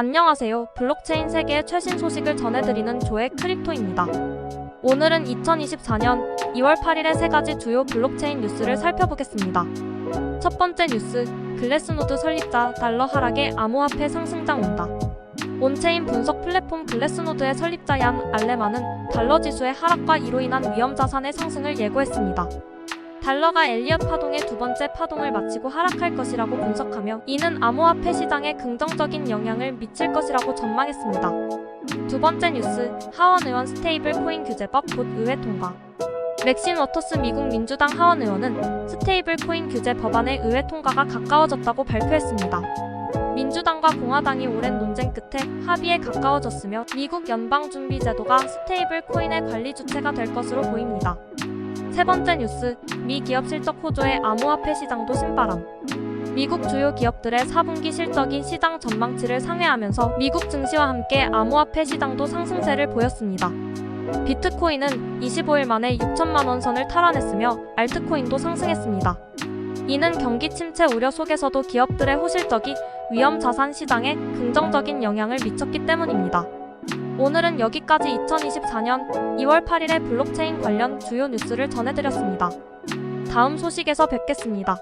안녕하세요. 블록체인 세계의 최신 소식을 전해드리는 조의 크립토입니다. 오늘은 2024년 2월 8일의 세 가지 주요 블록체인 뉴스를 살펴보겠습니다. 첫 번째 뉴스, 글래스노드 설립자 달러 하락에 암호화폐 상승장 온다. 온체인 분석 플랫폼 글래스노드의 설립자 얀 알레마는 달러 지수의 하락과 이로 인한 위험 자산의 상승을 예고했습니다. 달러가 엘리엇 파동의 두 번째 파동을 마치고 하락할 것이라고 분석하며 이는 암호화폐 시장에 긍정적인 영향을 미칠 것이라고 전망했습니다. 두 번째 뉴스, 하원 의원 스테이블 코인 규제법 곧 의회 통과. 맥신 워터스 미국 민주당 하원 의원은 스테이블 코인 규제 법안의 의회 통과가 가까워졌다고 발표했습니다. 민주당과 공화당이 오랜 논쟁 끝에 합의에 가까워졌으며 미국 연방준비제도가 스테이블 코인의 관리 주체가 될 것으로 보입니다. 세 번째 뉴스, 미 기업 실적 호조의 암호화폐 시장도 신바람. 미국 주요 기업들의 4분기 실적이 시장 전망치를 상회하면서 미국 증시와 함께 암호화폐 시장도 상승세를 보였습니다. 비트코인은 25일 만에 6천만 원 선을 탈환했으며 알트코인도 상승했습니다. 이는 경기 침체 우려 속에서도 기업들의 호실적이 위험 자산 시장에 긍정적인 영향을 미쳤기 때문입니다. 오늘은 여기까지 2024년 2월 8일의 블록체인 관련 주요 뉴스를 전해드렸습니다. 다음 소식에서 뵙겠습니다.